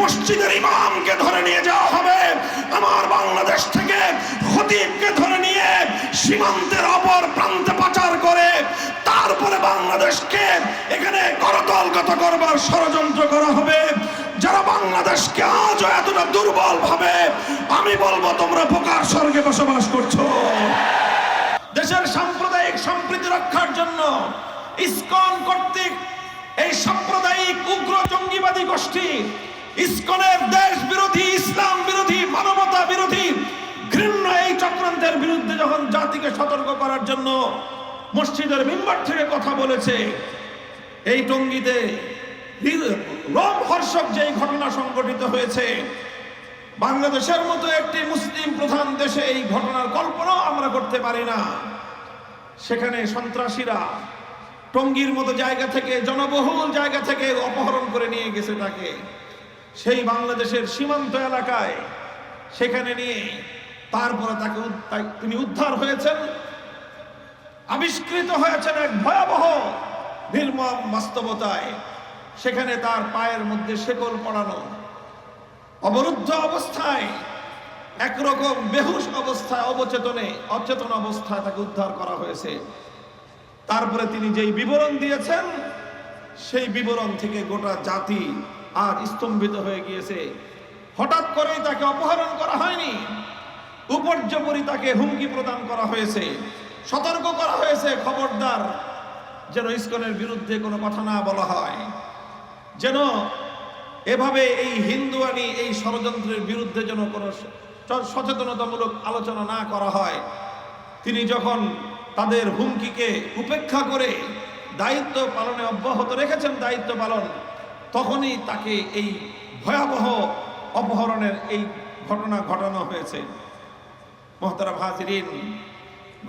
মসজিদের ইমামকে ধরে নিয়ে যাওয়া হবে। আমার বাংলাদেশ থেকে খতিবকে ধরে নিয়ে সীমান্তের অপর প্রান্তে পাচার করে তারপরে বাংলাদেশকে এখানে করতলগত করবার ষড়যন্ত্র করা হবে। যারা বাংলাদেশকে আজও এতটা দুর্বল ভাবে, আমি বলব তোমরা প্রকার স্বর্গে বসবাস করছ। দেশের সাম্প্রদায়িক সম্প্রীতি রক্ষার জন্য ইসকন কর্তৃক এই সাম্প্রদায়িক উগ্র জঙ্গিবাদী গোষ্ঠী ইসকনের দেশ বিরোধী, ইসলাম বিরোধী, মানবতা বিরোধী, ঘৃণ্য এই চক্রান্তের বিরুদ্ধে যখন জাতিকে সতর্ক করার জন্য মসজিদের মেম্বার থেকে কথা বলেছে, এই টঙ্গিতে রোম যেই ঘটনা সংঘটিত হয়েছে, বাংলাদেশের মতো একটি মুসলিম প্রধান দেশে এই ঘটনার কল্পনাও আমরা করতে পারি না। সেখানে সন্ত্রাসীরা টঙ্গীর মতো জায়গা থেকে, জনবহুল জায়গা থেকে অপহরণ করে নিয়ে গেছে তাকে। সেই বাংলাদেশের সীমান্ত এলাকায় সেখানে নিয়ে তারপরে তাকে তিনি উদ্ধার হয়েছেন। আবিষ্কৃত হয়েছেন এক ভয়াবহ নির্মম বাস্তবতায়। সেখানে তার পায়ের মধ্যে শেকল পড়ানো। অবরুদ্ধ অবস্থায়, একরকম বেহুশ অবস্থায়, অবচেতনে, অচেতন অবস্থায় তাকে উদ্ধার করা হয়েছে। তারপরে তিনি যেই বিবরণ দিয়েছেন, সেই বিবরণ থেকে গোটা জাতি আর স্তম্ভিত হয়ে গিয়েছে। হঠাৎ করেই তাকে অপহরণ করা হয়নি। উপর্যপরি তাকে হুমকি প্রদান করা হয়েছে। সতর্ক করা হয়েছে খবরদার, যেন ইস্কনের বিরুদ্ধে কোনো কথা না বলা হয়। যেন এভাবে এই হিন্দুয়ানি, এই ষড়যন্ত্রের বিরুদ্ধে যেন কোনো সচেতনতামূলক আলোচনা না করা হয়। তিনি যখন তাদের হুমকিকে উপেক্ষা করে দায়িত্ব পালনে অব্যাহত রেখেছেন, দায়িত্ব পালন তখনই তাকে এই ভয়াবহ অপহরণের এই ঘটনা ঘটানো হয়েছে। মহতারা হাজিরিন,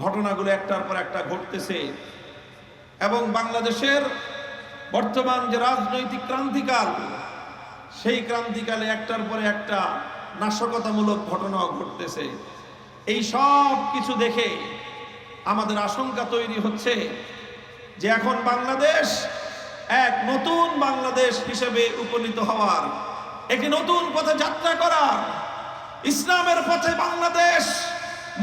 ঘটনাগুলো একটার পর একটা ঘটতেছে এবং বাংলাদেশের বর্তমান যে রাজনৈতিক ক্রান্তিকাল, সেই ক্রান্তিকালে একটার পরে একটা নাশকতামূলক ঘটনাও ঘটতেছে। এই সব কিছু দেখে আমাদের আশঙ্কা তৈরি হচ্ছে যে এখন বাংলাদেশ নতুন বাংলাদেশ হিসেবে উপনীত হওয়ার, একটি নতুন পথে যাত্রা করার, ইসলামের পথে বাংলাদেশ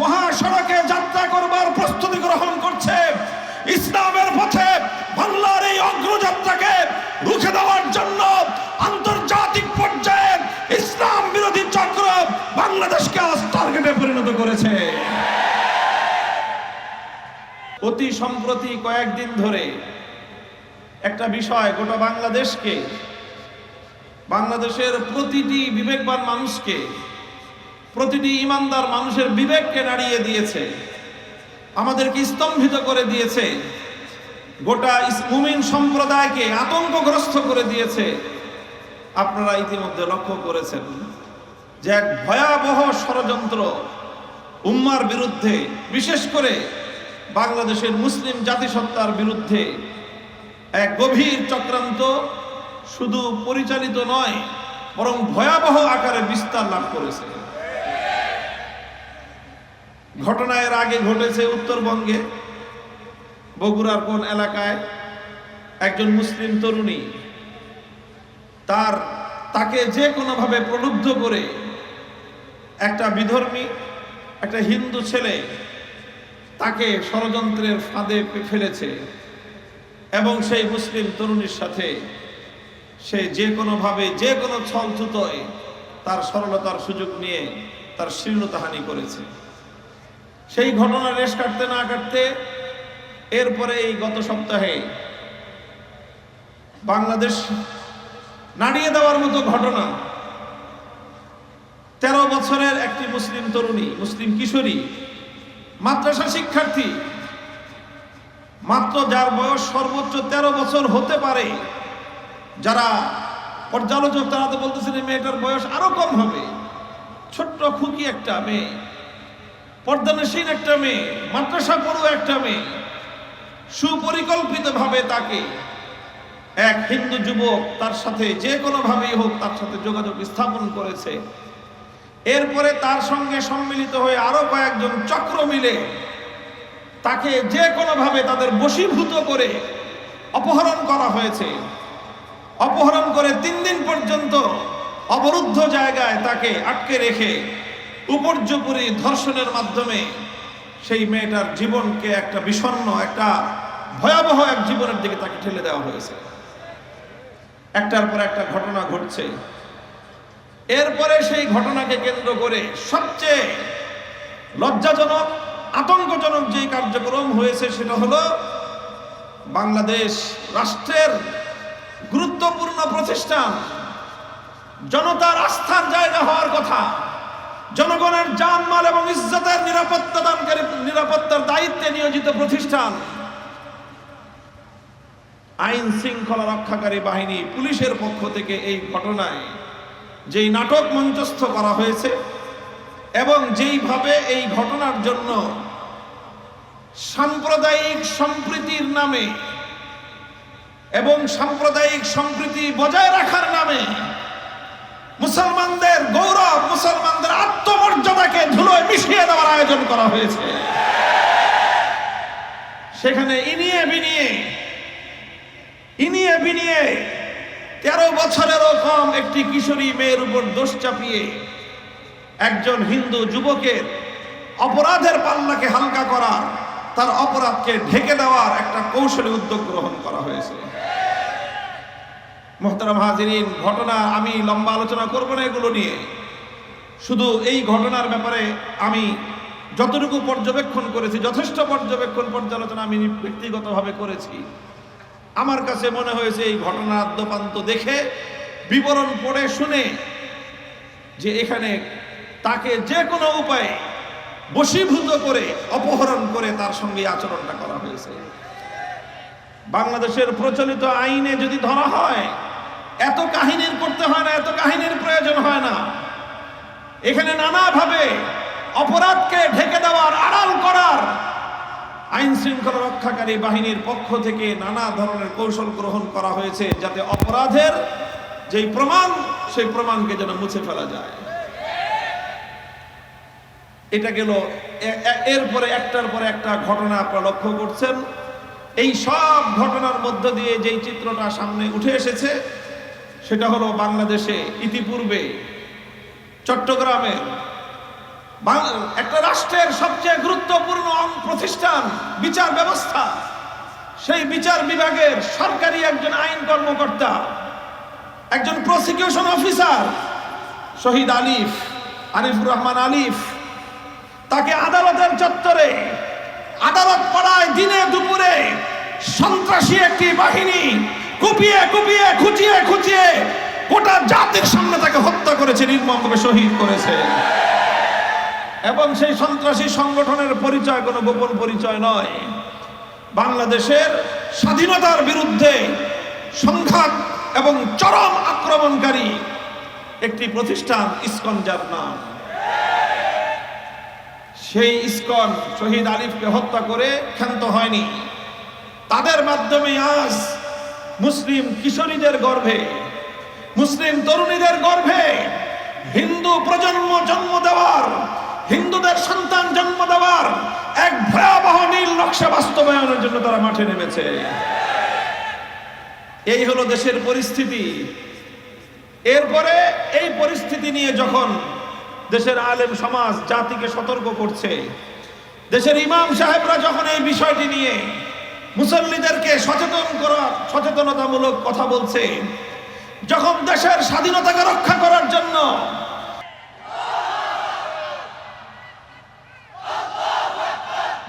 মহাসড়কে যাত্রা করবার প্রস্তুতি গ্রহণ করছে। ইসলামের পথে বাংলার এই অগ্রযাত্রাকে রুখে দেওয়ার জন্য আন্তর্জাতিক পর্যায়ে ইসলাম বিরোধী চক্র বাংলাদেশকে আজ টার্গেটে পরিণত করেছে। অতি সম্প্রতি কয়েকদিন ধরে একটা বিষয়, গোটা বাংলাদেশকে, বাংলাদেশের প্রতিটি বিবেকবান মানুষকে, প্রতিটি ইমানদার মানুষের বিবেককে নাড়িয়ে দিয়েছে, আমাদেরকে স্তম্ভিত করে দিয়েছে, গোটা মুমিন সম্প্রদায়কে আতঙ্কগ্রস্ত করে দিয়েছে। আপনারা ইতিমধ্যে লক্ষ্য করেছেন যে এক ভয়াবহ ষড়যন্ত্র উম্মার বিরুদ্ধে, বিশেষ করে বাংলাদেশের মুসলিম জাতিসত্তার বিরুদ্ধে এক গভীর চক্রান্ত, শুধু পরিচালিত নয়, বরং ভয়াবহ আকারে বিস্তার লাভ করেছে। ঘটনা এর আগে ঘটেছে উত্তরবঙ্গে, বগুড়ার কোন এলাকায় একজন মুসলিম তরুণী, তার, তাকে যে কোনোভাবে প্রলুব্ধ করে একটা বিধর্মী, একটা হিন্দু ছেলে তাকে ষড়যন্ত্রের ফাঁদে ফেলেছে। এবং সেই মুসলিম তরুণীর সাথে সে যে কোনোভাবে যে কোনো ছলছুতোয় তার সরলতার সুযোগ নিয়ে তার শীর্ণতাহানি করেছে। সেই ঘটনা রেশ কাটতে না কাটতে এরপরে এই গত সপ্তাহে বাংলাদেশ নাড়িয়ে দেওয়ার মতো ঘটনা। তেরো বছরের একটি মুসলিম তরুণী, মুসলিম কিশোরী, মাদ্রাসা শিক্ষার্থী মাত্র যার বয়স সর্বোচ্চ তেরো বছর হতে পারে। যারা পর্যালোচক, তারা তো বলতেছেন মেয়েটার বয়স আরও কম হবে। ছোট্ট, খুকি একটা মেয়ে, পর্দানসীন একটা মেয়ে, মাদ্রাসা পড়ুয়া একটা মেয়ে, সুপরিকল্পিতভাবে তাকে এক হিন্দু যুবক তার সাথে যে কোনোভাবেই হোক তার সাথে যোগাযোগ স্থাপন করেছে। এরপরে তার সঙ্গে সম্মিলিত হয়ে আরও কয়েকজন চক্র মিলে তাকে যে কোনোভাবে তাদের বশীভূত করে অপহরণ করা হয়েছে, অপহরণ করে তিন দিন পর্যন্ত অবরুদ্ধ জায়গায় তাকে আটকে রেখে উপর্যপুরি ধর্ষণের মাধ্যমে সেই মেয়েটার জীবনকে একটা বিষণ্ণ, একটা ভয়াবহ এক জীবনের দিকে তাকে ঠেলে দেওয়া হয়েছে। একটার পর একটা ঘটনা ঘটছে। এরপরে সেই ঘটনাকে কেন্দ্র করে সবচেয়ে লজ্জাজনক আতঙ্কজনক যে কার্যক্রম হয়েছে সেটা হলো বাংলাদেশ রাষ্ট্রের গুরুত্বপূর্ণ প্রতিষ্ঠান। জনতার আস্থার জায়গা হওয়ার কথা। জনগণের জানমাল এবং ইজ্জতের নিরাপত্তা দানকারী নিরাপত্তার দায়িত্বে নিয়োজিত প্রতিষ্ঠান। আইন শৃঙ্খলা রক্ষাকারী বাহিনী পুলিশের পক্ষ থেকে এই ঘটনায় যেই নাটক মঞ্চস্থ করা হয়েছে এবং যেইভাবে এই ঘটনার জন্য সাম্প্রদায়িক সম্প্রীতির নামে এবং সাম্প্রদায়িক সম্প্রীতি বজায় রাখার নামে মুসলমানদের গৌরব, মুসলমানদের আত্মমর্যাদাকে ধুলোয় মিশিয়ে দেওয়ার আয়োজন করা হয়েছে। সেখানে ইনিয়ে বিনিয়ে ইনিয়ে বিনিয়ে তেরো বছরেরও কম একটি কিশোরী মেয়ের উপর দোষ চাপিয়ে একজন হিন্দু যুবকের অপরাধের পাল্লাকে হালকা করার তার অপরাধকে ঢেকে দেওয়ার একটা কৌশলী উদ্যোগ গ্রহণ করা হয়েছে। মোহতারাম হাজিরিন, ঘটনা আমি লম্বা আলোচনা করব না এগুলো নিয়ে। শুধু এই ঘটনার ব্যাপারে আমি যতটুকু পর্যবেক্ষণ করেছি, যথেষ্ট পর্যবেক্ষণ পর্যালোচনা আমি ব্যক্তিগতভাবে করেছি, আমার কাছে মনে হয়েছে এই ঘটনা আদ্যপান্ত দেখে, বিবরণ পড়ে শুনে যে এখানে তাকে যে কোনো উপায়ে বশীভূত করে, অপহরণ করে তার সঙ্গে আচরণটা করা হয়েছে। বাংলাদেশের প্রচলিত আইনে যদি ধরা হয়, এত কাহিনীর করতে হয় না, এত কাহিনীর প্রয়োজন হয় না। এখানে নানাভাবে অপরাধকে ঢেকে দেওয়ার, আড়াল করার আইন শৃঙ্খলা রক্ষাকারী বাহিনীর পক্ষ থেকে নানা ধরনের কৌশল গ্রহণ করা হয়েছে যাতে অপরাধের যেই প্রমাণ, সেই প্রমাণকে যেন মুছে ফেলা যায়। এটা গেল এরপরে একটার পরে একটা ঘটনা আপনারা লক্ষ্য করছেন। এই সব ঘটনার মধ্য দিয়ে যেই চিত্রটা সামনে উঠে এসেছে, সেটা হলো বাংলাদেশে ইতিপূর্বে চট্টগ্রামে একটা রাষ্ট্রের সবচেয়ে গুরুত্বপূর্ণ প্রতিষ্ঠান, বিচার ব্যবস্থা। সেই বিচার বিভাগের সরকারি একজন আইন কর্মকর্তা, একজন প্রসিকিউশন অফিসার শহীদ আলিফ, আরিফুর রহমান আলিফ তাকে আদালতের চত্বরে, আদালত পড়ায় দিনে দুপুরে সন্ত্রাসী একটি বাহিনী কুপিয়ে কুপিয়ে, খুঁচিয়ে খুঁচিয়ে গোটা জাতির সামনে তাকে হত্যা করেছে, নির্মমভাবে শহীদ করেছে। এবং সেই সন্ত্রাসী সংগঠনের পরিচয় কোনো গোপন পরিচয় নয়। বাংলাদেশের স্বাধীনতার বিরুদ্ধে সংঘাত এবং চরম আক্রমণকারী একটি প্রতিষ্ঠান ইস্কন যার নাম। সেই ইস্কন শহীদ আলিফকে হত্যা করে ক্ষান্ত হয়নি। তাদের মাধ্যমে আজ মুসলিম কিশোরীদের গর্ভে, মুসলিম তরুণীদের গর্ভে হিন্দু প্রজন্ম জন্ম দেওয়ার, হিন্দুদের সন্তান জন্ম দেওয়ার এক ভয়াবহ নীল নকশা বাস্তবায়নের জন্য তারা মাঠে নেমেছে। এই হলো দেশের পরিস্থিতি। এরপরে এই পরিস্থিতি নিয়ে যখন দেশের আলেম সমাজ, জাতিকে সতর্ক করছে। দেশের ইমাম সাহেবরা যখন এই বিষয়টি নিয়ে মুসল্লিদেরকে সচেতন করার সচেতনতামূলক কথা বলছে, যখন দেশের স্বাধীনতাকে রক্ষা করার জন্য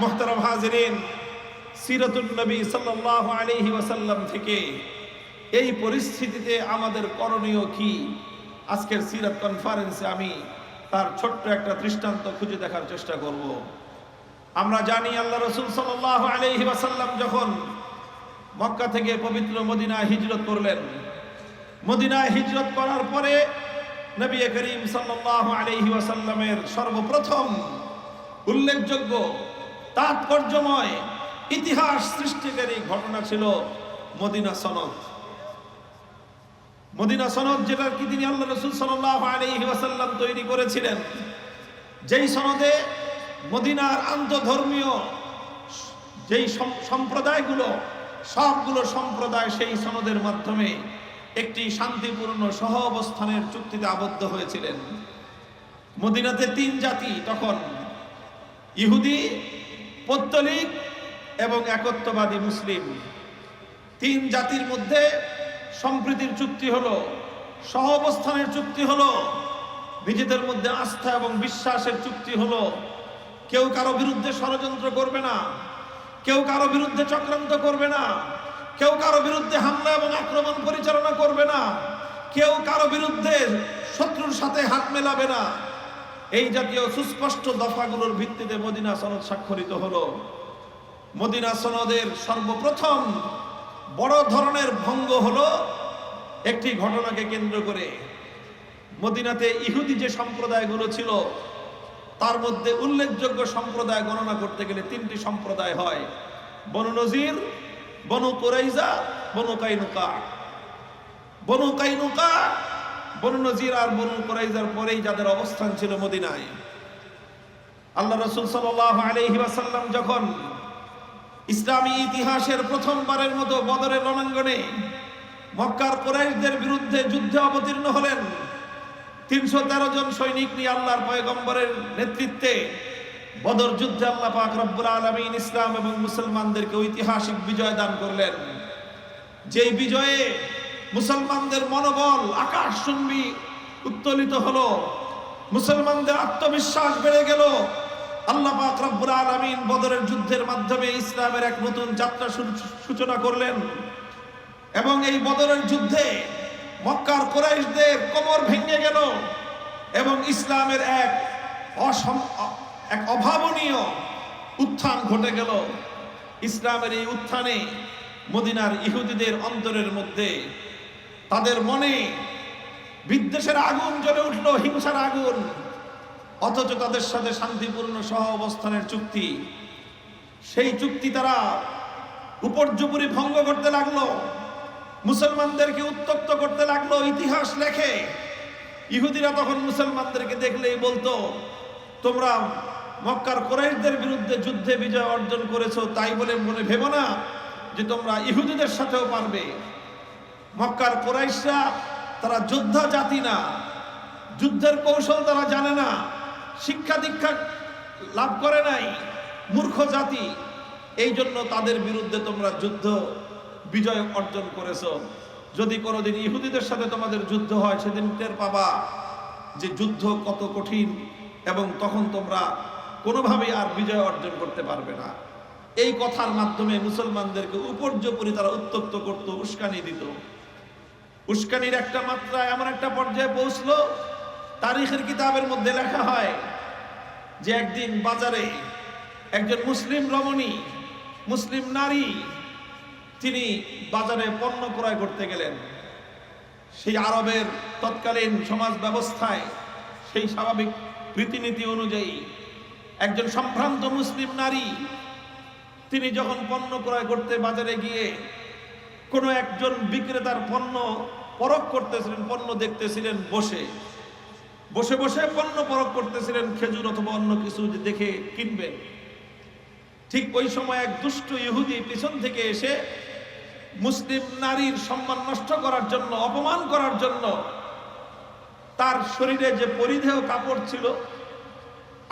মোহতারাম হাজিরিন সিরাতুল নবী সাল্লাল্লাহু আলাইহি ওয়াসাল্লাম থেকে এই পরিস্থিতিতে আমাদের করণীয় কি? আজকের সিরাত কনফারেন্সে আমি তার ছোট্ট একটা দৃষ্টান্ত খুঁজে দেখার চেষ্টা করব। আমরা জানি আল্লাহ রসুল সাল্লাল্লাহু আলাইহি ওয়াসাল্লাম যখন মক্কা থেকে পবিত্র মদিনায় হিজরত করলেন। মদিনায় হিজরত করার পরে নবী করিম সাল্লাল্লাহু আলাইহি ওয়াসাল্লামের সর্বপ্রথম উল্লেখযোগ্য তাৎপর্যময় ইতিহাস সৃষ্টিকারী ঘটনা ছিল মদিনা সনদ। মদিনা সনদ যেটা কি তিনি আল্লাহ রসুল সাল্লাল্লাহু আলাইহি ওয়াসাল্লাম তৈরি করেছিলেন, যেই সনদে মদিনার আন্তধর্মীয় যেই সম্প্রদায়গুলো, সবগুলো সম্প্রদায় সেই সনদের মাধ্যমে একটি শান্তিপূর্ণ সহ অবস্থানের চুক্তিতে আবদ্ধ হয়েছিলেন। মদিনাতে তিন জাতি তখন, ইহুদি, পত্তলিক এবং একত্ববাদী মুসলিম। তিন জাতির মধ্যে সম্প্রীতির চুক্তি হলো সহ অবস্থানের চুক্তি হলো, নিজেদের মধ্যে আস্থা এবং বিশ্বাসের চুক্তি হলো। কেউ কারও বিরুদ্ধে ষড়যন্ত্র করবে না, কেউ কারও বিরুদ্ধে চক্রান্ত করবে না, কেউ কারও বিরুদ্ধে হামলা এবং আক্রমণ পরিচালনা করবে না, কেউ কারও বিরুদ্ধে শত্রুর সাথে হাত মেলাবে না। এই জাতীয় সুস্পষ্ট দফাগুলোর ভিত্তিতে মদিনা সনদ স্বাক্ষরিত হলো। মদিনা সনদের সর্বপ্রথম বড় ধরনের ভঙ্গ হলো একটি ঘটনাকে কেন্দ্র করে। মদিনাতে ইহুদি যে সম্প্রদায়গুলো ছিল, তার মধ্যে উল্লেখযোগ্য সম্প্রদায় গণনা করতে গেলে তিনটি সম্প্রদায় হয়। বনু নজির, বনু কোরাইজা, বনু কাইনুকা। বনু কাইনুকা, বনু নজির আর বনু কোরাইজার পরেই যাদের অবস্থান ছিল মদিনায়। আল্লাহ রসুল সাল্লাহ আলহি ওয়াসাল্লাম যখন ইসলামী ইতিহাসের প্রথমবারের মতো বদরের রণাঙ্গনে মক্কার কোরাইশদের বিরুদ্ধে যুদ্ধে অবতীর্ণ হলেন তিনশো তেরো জন সৈনিক নিয়ে আল্লাহর পয়গম্বরের নেতৃত্বে বদর যুদ্ধে আল্লাহ পাক রব্বুল আলমিন ইসলাম এবং মুসলমানদেরকে ঐতিহাসিক বিজয় দান করলেন। যেই বিজয়ে মুসলমানদের মনোবল আকাশ শুনবি উত্তোলিত হলো, মুসলমানদের আত্মবিশ্বাস বেড়ে গেল আল্লাহ পাক রব্বুল বদরের যুদ্ধের মাধ্যমে ইসলামের এক নতুন যাত্রা সূচ- সূচনা করলেন। এবং এই বদরের যুদ্ধে মক্কার কোরাইশদের কোমর ভেঙে গেল এবং ইসলামের এক অসম, এক অভাবনীয় উত্থান ঘটে গেল। ইসলামের এই উত্থানে মদিনার ইহুদিদের অন্তরের মধ্যে তাদের মনে বিদ্বেষের আগুন জ্বলে উঠল, হিংসার আগুন। অথচ তাদের সাথে শান্তিপূর্ণ সহ অবস্থানের চুক্তি। সেই চুক্তি তারা উপর্যুপুরি ভঙ্গ করতে লাগল। মুসলমানদেরকে উত্তক্ত করতে লাগল, ইতিহাস লেখে। ইহুদিরা তখন মুসলমানদেরকে দেখলেই বলতো, তোমরা মক্কার কোরাইশদের বিরুদ্ধে যুদ্ধে বিজয় অর্জন করেছ, তাই বলে মনে ভেবো না যে তোমরা ইহুদিদের সাথেও পারবে। মক্কার কোরাইশরা তারা যোদ্ধা জাতি না, যুদ্ধের কৌশল তারা জানে না। শিক্ষা দীক্ষা লাভ করে নাই, মূর্খ জাতি, এই জন্য তাদের বিরুদ্ধে তোমরা যুদ্ধ বিজয় অর্জন করেছ। যদি কোনোদিন ইহুদিদের সাথে তোমাদের যুদ্ধ হয়, সেদিন টের পাবা যে যুদ্ধ কত কঠিন এবং তখন তোমরা কোনোভাবেই আর বিজয় অর্জন করতে পারবে না। এই কথার মাধ্যমে মুসলমানদেরকে উপর্যপরি তারা উত্তক্ত করত, উস্কানি দিত। উস্কানির একটা মাত্রা এমন একটা পর্যায়ে পৌঁছলো তারিখের কিতাবের মধ্যে লেখা হয় যে একদিন বাজারে একজন মুসলিম রমণী, মুসলিম নারী, তিনি বাজারে পণ্য ক্রয় করতে গেলেন। সেই আরবের তৎকালীন সমাজ ব্যবস্থায় সেই স্বাভাবিক রীতিনীতি অনুযায়ী একজন সম্ভ্রান্ত মুসলিম নারী, তিনি যখন পণ্য ক্রয় করতে বাজারে গিয়ে কোনো একজন বিক্রেতার পণ্য পরখ করতেছিলেন, পণ্য দেখতেছিলেন, বসে বসে বসে পণ্য পরখ করতেছিলেন, খেজুর অথবা অন্য কিছু দেখে কিনবেন। ঠিক ওই সময় এক দুষ্ট ইহুদি পিছন থেকে এসে মুসলিম নারীর সম্মান নষ্ট করার জন্য, অপমান করার জন্য তার শরীরে যে পরিধেয় কাপড় ছিল,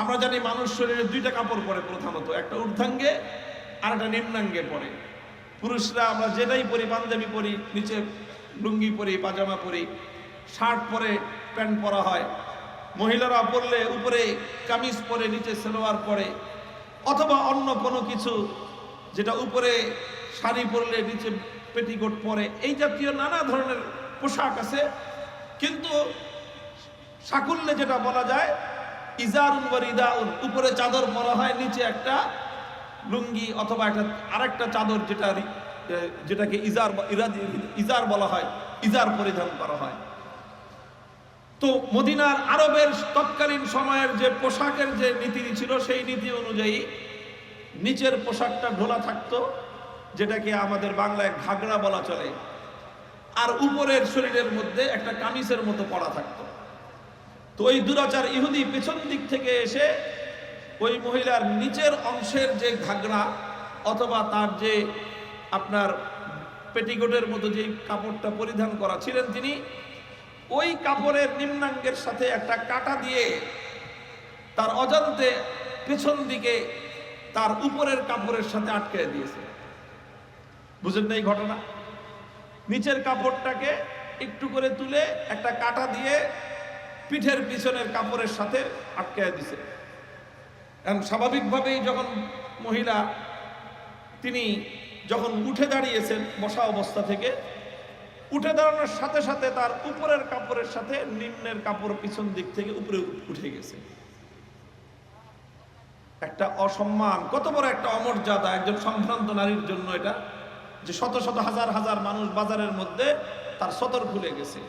আমরা জানি মানুষ শরীরে দুইটা কাপড় পরে প্রধানত, একটা ঊর্ধ্বাঙ্গে আর একটা নিম্নাঙ্গে পরে। পুরুষরা আমরা যেটাই পরি, পাঞ্জাবি পরি, নিচে লুঙ্গি পরি, পাজামা পরি শার্ট পরে প্যান্ট পরা হয়। মহিলারা পরলে উপরে কামিজ পরে, নিচে সালোয়ার পরে, অথবা অন্য কোনো কিছু যেটা উপরে শাড়ি পরলে নিচে পেটিকোট পরে। এই জাতীয় নানা ধরনের পোশাক আছে। কিন্তু সাকুল্যে যেটা বলা যায়, ইজারুন ওয়া রিদাউন, উপরে চাদর পরা হয়, নিচে একটা লুঙ্গি অথবা একটা, আরেকটা চাদর যেটা যেটাকে ইজার ব- ইজার বলা হয়, ইজার পরিধান করা হয়। তো মদিনার আরবের তৎকালীন সময়ের যে পোশাকের যে নীতি ছিল, সেই নীতি অনুযায়ী নিচের পোশাকটা ঢোলা থাকতো, যেটাকে আমাদের বাংলায় ঘাগড়া বলা চলে। আর উপরের শরীরের মধ্যে একটা কামিজের মতো পড়া থাকতো। তো ওই দুরাচার ইহুদি পেছন দিক থেকে এসে ওই মহিলার নিচের অংশের যে ঘাগড়া অথবা তার যে আপনার পেটিকোটের মতো যে কাপড়টা পরিধান করা ছিলেন তিনি ওই কাপড়ের নিম্নাঙ্গের সাথে একটা কাটা দিয়ে তার অজান্তে পেছন দিকে তার উপরের কাপড়ের সাথে আটকে দিয়েছে। বুঝেন না এই ঘটনা? নিচের কাপড়টাকে একটু করে তুলে একটা কাটা দিয়ে পিঠের পিছনের কাপড়ের সাথে আটকে দিছে কারণ স্বাভাবিকভাবেই যখন মহিলা, তিনি যখন উঠে দাঁড়িয়েছেন বসা অবস্থা থেকে উঠে দাঁড়ানোর সাথে সাথে তার উপরের কাপড়ের সাথে নিম্নের কাপড় পিছন দিক থেকে উপরে উঠে গেছে। একটা অসম্মান, কত বড় একটা অমর্যাদা একজন সম্ভ্রান্ত নারীর জন্য এটা, যে শত শত হাজার হাজার মানুষ বাজারের মধ্যে তার সতর খুলে গেছে।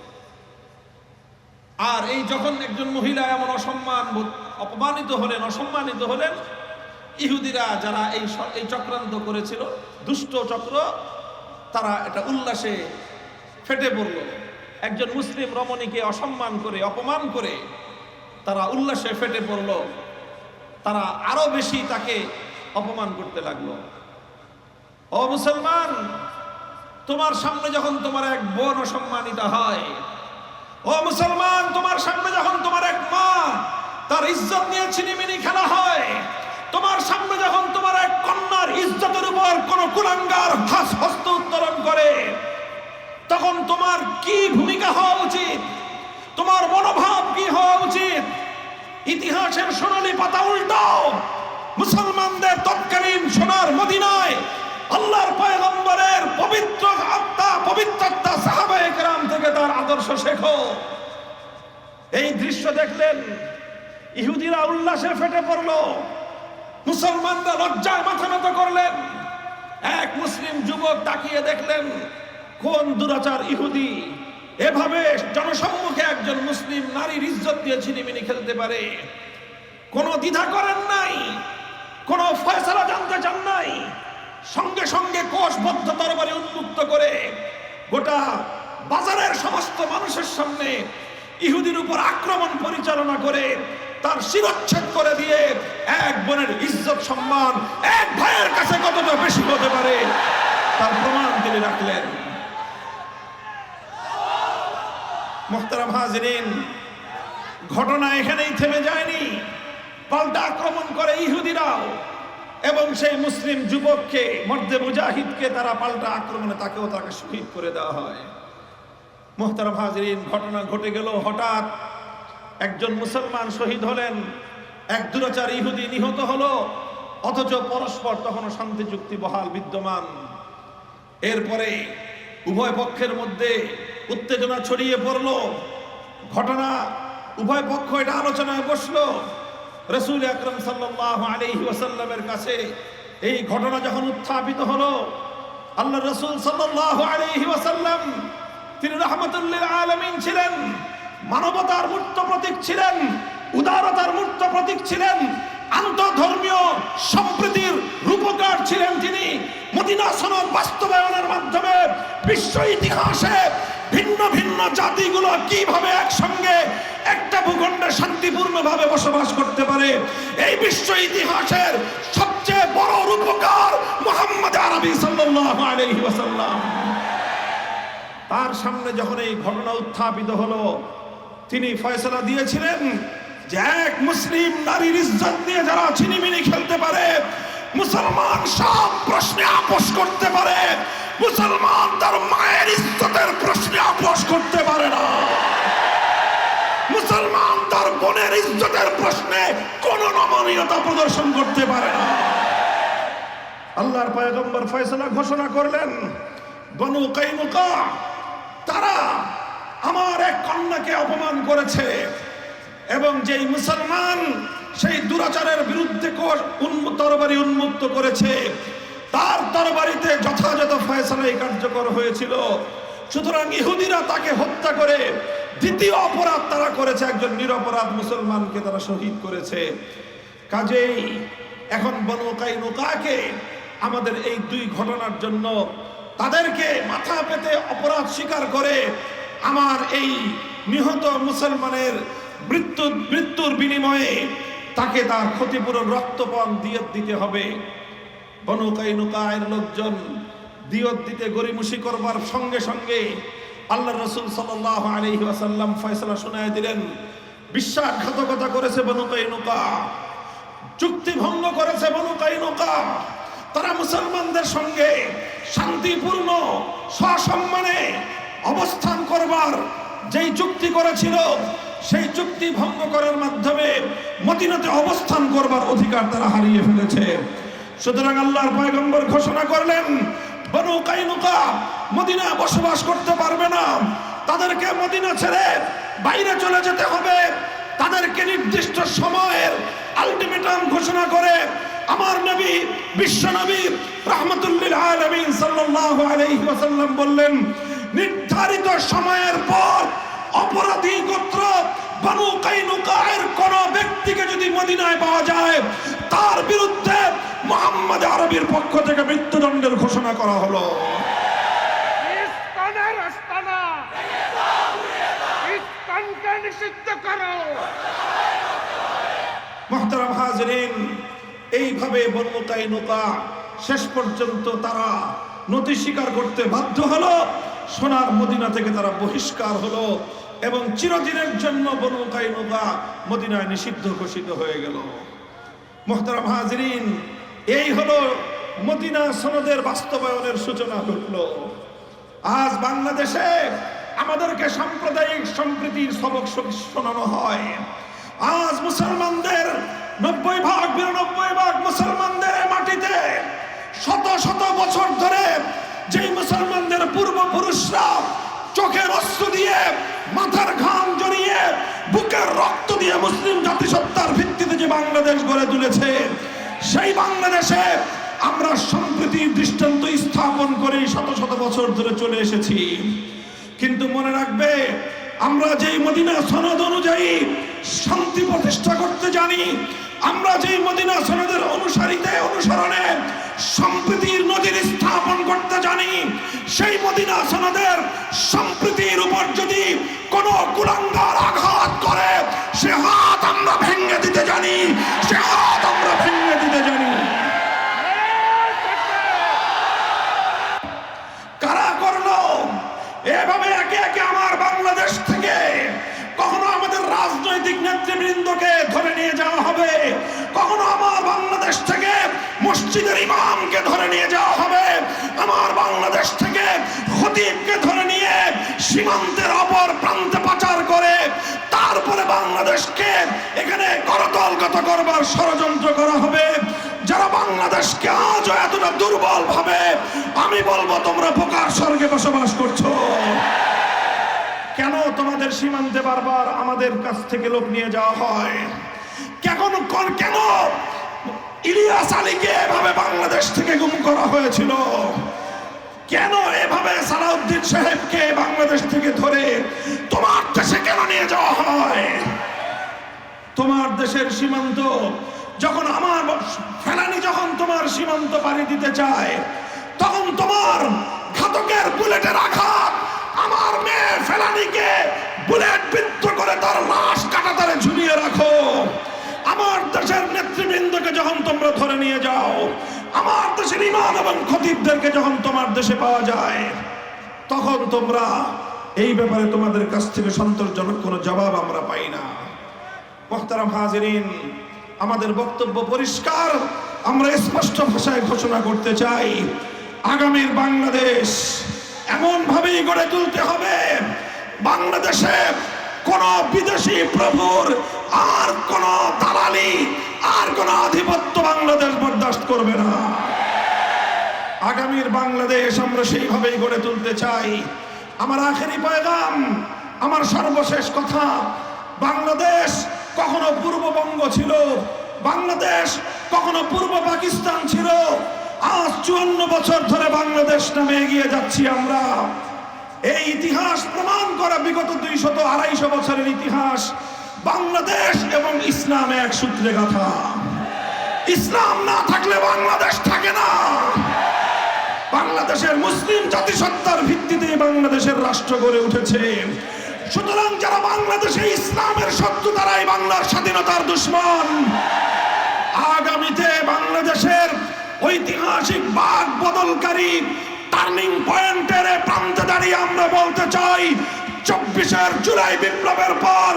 আর এই যখন একজন মহিলা এমন অসম্মান অপমানিত হলেন, অসম্মানিত হলেন, ইহুদিরা যারা এই এই চক্রান্ত করেছিল, দুষ্ট চক্র, তারা এটা উল্লাসে ফেটে পড়ল। একজন মুসলিম রমণীকে অসম্মান করে, অপমান করে তারা উল্লাসে ফেটে পড়ল। তারা আরও বেশি তাকে অপমান করতে লাগল। ও মুসলমান, তোমার সামনে যখন তোমার এক বোন অসম্মানিত হয়, ও মুসলমান, তোমার সামনে যখন তোমার এক মা তার ইজ্জত নিয়ে ছিনিমিনি খেলা হয়, তোমার সামনে যখন তোমার এক কন্যার ইজ্জতের উপর কোন কুলাঙ্গার হাস হস্ত উত্তোলন করে তখন তোমার কি ভূমিকা হওয়া উচিত? তোমার মনোভাব কি হওয়া উচিত? ইতিহাসের সোনালী পাতা উল্টাও মুসলমানদের তৎকালীন সোনার মদিনায় আল্লাহর পয়গম্বরের পবিত্র আত্মা পবিত্র আত্মা সাহাবায়ে কেরাম থেকে তার আদর্শ শেখো। এই দৃশ্য দেখলেন, ইহুদিরা উল্লাসে ফেটে পড়ল। মুসলমানরা লজ্জায় মাথা নত করলেন। এক মুসলিম যুবক তাকিয়ে দেখলেন কোন দুরাচার ইহুদি? এভাবে জনসম্মুখে একজন মুসলিম নারীর ইজ্জত দিয়ে ছিনিমিনি খেলতে পারে। কোনো দ্বিধা করেন নাই, কোনো ফয়সালা জানতে চান নাই। সঙ্গে সঙ্গে কোষবদ্ধ তরবারি উন্মুক্ত করে গোটা বাজারের সমস্ত মানুষের সামনে ইহুদির উপর আক্রমণ পরিচালনা করে তার শিরচ্ছেদ করে দিয়ে এক বোনের ইজ্জত সম্মান এক ভাইয়ের কাছে কতটা বেশি হতে পারে, তার প্রমাণ তিনি রাখলেন। মোহতারাম হাজরিন, ঘটনা এখানেই থেমে যায়নি। পাল্টা আক্রমণ করে ইহুদিরাও এবং সেই মুসলিম যুবককে, মর্দে মুজাহিদকে তারা পাল্টা আক্রমণে তাকেও তাকে শহীদ করে দেওয়া হয়। মোহতারাম হাজরিন, ঘটনা ঘটে গেল হঠাৎ একজন মুসলমান শহীদ হলেন, এক দুরাচার ইহুদি নিহত হলো, অথচ পরস্পর তখনও শান্তি চুক্তি বহাল, বিদ্যমান। এরপরে উভয় পক্ষের মধ্যে উত্তেজনা ছড়িয়ে পড়ল। ঘটনা উভয় পক্ষ এটা আলোচনায় বসল। রসুল আকরম সাল্লাহ আলহি ওয়াসাল্লামের কাছে এই ঘটনা যখন উত্থাপিত হলো আল্লাহ রসুল সাল্লাহ আলহি ওয়াসাল্লাম তিনি রহমতুল্লিল আলমিন ছিলেন, মানবতার মূর্ত প্রতীক ছিলেন, উদারতার মূর্ত প্রতীক ছিলেন, আন্তধর্মীয় সম্প্রীতির রূপকার ছিলেন তিনি। মদিনা সনদ বাস্তবায়নের মাধ্যমে বিশ্ব ইতিহাসে ভিন্ন ভিন্ন জাতিগুলো কীভাবে একসঙ্গে একটা ভূখণ্ডে শান্তিপূর্ণভাবে বসবাস করতে পারে? এই বিশ্ব ইতিহাসের সবচেয়ে বড় রূপকার মোহাম্মদ আরবি সাল্লাল্লাহু আলাইহি ওয়াসাল্লাম। তার সামনে যখন এই ঘটনা উত্থাপিত হলো, তিনি ফয়সলা দিয়েছিলেন যে এক মুসলিম নারীর ইজ্জত নিয়ে যারা ছিনিমিনি খেলতে পারে, মুসলমান সব প্রশ্নে আপোষ করতে পারে মুসলমান তার মায়ের ইজ্জতের প্রশ্নে আপোষ করতে পারে না। মুসলমান তার বোনের ইজ্জতের প্রশ্নে কোন নমনীয়তা প্রদর্শন করতে পারে না। আল্লাহর পয়গম্বর ফয়সলা ঘোষণা করলেন, বনু কাইনুকা তারা আমার এক কন্যাকে অপমান করেছে এবং যেই মুসলমান সেই দুরাচারের বিরুদ্ধে তরবারি উন্মুক্ত করেছে তার তরবারিতে যথাযথ ফয়সালাই কার্যকর হয়েছিল। সুতরাং ইহুদিরা তাকে হত্যা করে দ্বিতীয় অপরাধ তারা করেছে, একজন নিরপরাধ মুসলমানকে তারা শহীদ করেছে। কাজেই এখন বনু কাইনুকাকে আমাদের এই দুই ঘটনার জন্য তাদেরকে মাথা পেতে অপরাধ স্বীকার করে আমার এই নিহত মুসলমানের মৃত্যু মৃত্যুর বিনিময়ে তাকে তার ক্ষতিপূরণ রক্তপণ দিয়ে দিতে হবে। লোকজন দিয়ত দিতে গরিমুষি করবার সঙ্গে সঙ্গে আল্লাহ রসুল সাল্লাহ আলহি আসাল্লাম ফয়সলা শুনায় দিলেন, বিশ্বাসঘাতকতা করেছে বনু কাইনুকা চুক্তি ভঙ্গ করেছে বনু কাইনুকা। তারা মুসলমানদের সঙ্গে শান্তিপূর্ণ সসম্মানে অবস্থান করবার যেই চুক্তি করেছিল, সেই চুক্তি ভঙ্গ করার মাধ্যমে মদিনাতে অবস্থান করবার অধিকার তারা হারিয়ে ফেলেছে। সুতরাং আল্লাহর পয়গম্বর ঘোষণা করলেন, বনু কাইনুকা মদিনা বসবাস করতে পারবে না। তাদেরকে মদিনা ছেড়ে বাইরে চলে যেতে হবে। তাদেরকে নির্দিষ্ট সময়ের আলটিমেটাম ঘোষণা করে আমার নবী, বিশ্ব নবী রহমতুল্লিল আলমিন আলাইহি ওয়াসাল্লাম বললেন, নির্ধারিত সময়ের পর অপরাধী গোত্র বানু কাইনুকায়ের কোন ব্যক্তিকে যদি মদিনায় পাওয়া যায় তার বিরুদ্ধে মোহাম্মদ আরবির পক্ষ থেকে মৃত্যুদণ্ডের ঘোষণা করা হলো। মোহতারাম হাজরিন এইভাবে বনু কাইনুকা শেষ পর্যন্ত তারা নতি স্বীকার করতে বাধ্য হলো সোনার মদিনা থেকে তারা বহিষ্কার হলো এবং চিরদিনের জন্য বনু কাইনুকা মদিনায় নিষিদ্ধ ঘোষিত হয়ে গেল। মোহতারাম হাজরিন, এই হলো মদিনা সনদের বাস্তবায়নের সূচনা ঘটলো। আজ বাংলাদেশে আমাদেরকে সাম্প্রদায়িক সম্প্রীতির সবক শোনানো হয়। আজ মুসলমানদের নব্বই ভাগ, বিরানব্বই ভাগ মুসলমানদের মাটিতে শত শত বছর ধরে যেই মুসলমানদের পূর্বপুরুষরা চোখের অস্ত্র দিয়ে, মাথার ঘাম জড়িয়ে, বুকের রক্ত দিয়ে মুসলিম জাতিসত্তার ভিত্তিতে যে বাংলাদেশ গড়ে তুলেছে, সেই বাংলাদেশে আমরা সম্প্রীতির দৃষ্টান্ত স্থাপন করে শত শত বছর ধরে চলে এসেছি। কিন্তু মনে রাখবে, আমরা যেই মদিনা সনদ অনুযায়ী শান্তি প্রতিষ্ঠা করতে জানি, আমরা যেই মদিনা সনদের অনুসারীতে অনুসরণে সম্প্রীতির নদীর স্থাপন করতে জানি সেই মদিনা সনদের সম্প্রীতির উপর যদি কোনো কুলাঙ্গার মসজিদের ইমামকে ধরে নিয়ে যাওয়া হবে। আমার বাংলাদেশ থেকে খতিবকে ধরে নিয়ে সীমান্তের অপর প্রান্তে পাচার করে তারপরে বাংলাদেশকে এখানে করতলগত করবার ষড়যন্ত্র করা হবে। যারা বাংলাদেশকে আজও এতটা দুর্বল ভাবে, আমি বলব তোমরা পোকার স্বর্গে বসবাস করছ। কেন তোমাদের সীমান্তে বারবার আমাদের কাছ থেকে লোক নিয়ে যাওয়া হয়? কোন- কেন ইলিয়াস আলীকে এভাবে বাংলাদেশ থেকে গুম করা হয়েছিল। কেন এভাবে সালাউদ্দিন সাহেবকে বাংলাদেশ থেকে ধরে তোমার দেশে কেন নিয়ে যাওয়া হয়? তোমার দেশের সীমান্ত যখন আমার ফেলানি যখন তোমার সীমান্ত পাড়ি দিতে চায়, তখন তোমার ঘাতকের বুলেটের আঘাত আমার মেয়ে ফেলানিকে বুলেট বিদ্ধ করে তার লাশ কাটাতারে ঝুলিয়ে রাখো। আমার দেশের নেতৃবৃন্দকে যখন তোমরা ধরে নিয়ে যাও, আমার দেশের ইমান এবং খতিবদেরকে যখন তোমার দেশে পাওয়া যায়, তখন তোমরা এই ব্যাপারে তোমাদের কাছ থেকে সন্তোষজনক কোনো জবাব আমরা পাই না। মোহতারাম হাজিরিন, আমাদের বক্তব্য পরিষ্কার। আমরা স্পষ্ট ভাষায় ঘোষণা করতে চাই, আগামীর বাংলাদেশ এমন ভাবেই গড়ে তুলতে হবে। বাংলাদেশে কোন বিদেশি প্রভুর আর কোন দালালি আর কোন আধিপত্য বাংলাদেশ বরদাস্ত করবে না। আগামীর বাংলাদেশ আমরা সেইভাবেই গড়ে তুলতে চাই। আমার আখেরি পয়গাম, আমার সর্বশেষ কথা, বাংলাদেশ কখনো পূর্ববঙ্গ ছিল, বাংলাদেশ কখনো পূর্ব পাকিস্তান ছিল। আজ চুয়ান্ন বছর ধরে বাংলাদেশ নামে এগিয়ে যাচ্ছি আমরা। এই ইতিহাস প্রমাণ করা বিগত দুইশত আড়াইশো বছরের ইতিহাস। বাংলাদেশ এবং ইসলাম এক সূত্রে গাথা। ইসলাম না থাকলে বাংলাদেশ থাকে না। বাংলাদেশের মুসলিম জাতিসত্তার ভিত্তিতে বাংলাদেশের রাষ্ট্র গড়ে উঠেছে। সুতরাং যারা বাংলাদেশে ইসলামের শত্রু, তারাই বাংলার স্বাধীনতার দুশ্মন। আগামীতে বাংলাদেশের ঐতিহাসিক বাঘ বদলকারী টার্নিং পয়েন্টের প্রান্তে দাঁড়িয়ে আমরা বলতে চাই, চব্বিশের জুলাই বিপ্লবের পর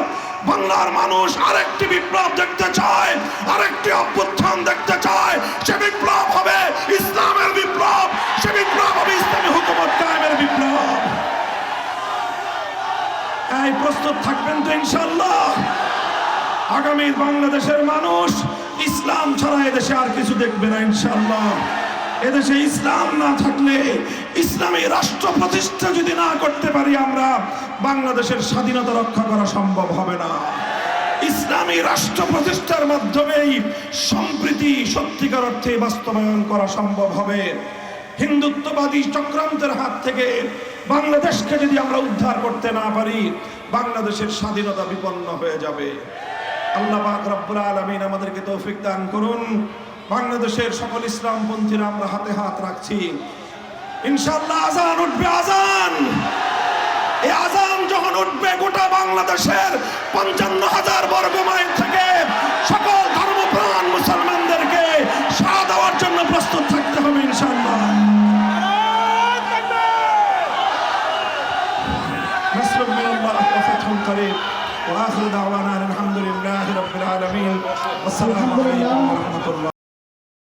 বাংলার মানুষ আরেকটি বিপ্লব দেখতে চায়, আরেকটি অভ্যুত্থান দেখতে চায়। সে বিপ্লব হবে ইসলামের বিপ্লব, সে বিপ্লব হবে ইসলামী হুকুমত কায়েমের বিপ্লব। এই প্রস্তুত থাকবেন তো ইনশাল্লাহ আগামী বাংলাদেশের মানুষ ইসলাম ছাড়া এদেশে আর কিছু দেখবে না ইনশাল্লাহ এদেশে ইসলাম না থাকলে ইসলামী রাষ্ট্র প্রতিষ্ঠা যদি না করতে পারি আমরা, বাংলাদেশের স্বাধীনতা রক্ষা করা সম্ভব হবে না। ইসলামী রাষ্ট্র প্রতিষ্ঠার মাধ্যমেই সম্প্রীতি সত্যিকার অর্থে বাস্তবায়ন করা সম্ভব হবে। হিন্দুত্ববাদী চক্রান্তের হাত থেকে বাংলাদেশকে যদি আমরা উদ্ধার করতে না পারি, বাংলাদেশের স্বাধীনতা বিপন্ন হয়ে যাবে। আল্লাহ পাক রব্বুল আলামিন আমাদেরকে তৌফিক দান করুন। বাংলাদেশের সকল ইসলামপন্থীরা আমরা হাতে হাত রাখছি ইনশাআল্লাহ আজান উঠবে আজান এই আজান যখন উঠবে গোটা বাংলাদেশের পঞ্চান্ন হাজার বর্গ মাইল থেকে সকল ধর্মপ্রাণ মুসলমানদেরকে সাড়া দেওয়ার জন্য প্রস্তুত থাকতে হবে ইনশাআল্লাহ نصر من الله وفتح قريب واخر دعوانا أن الحمد لله رب العالمين والسلام عليكم ورحمه الله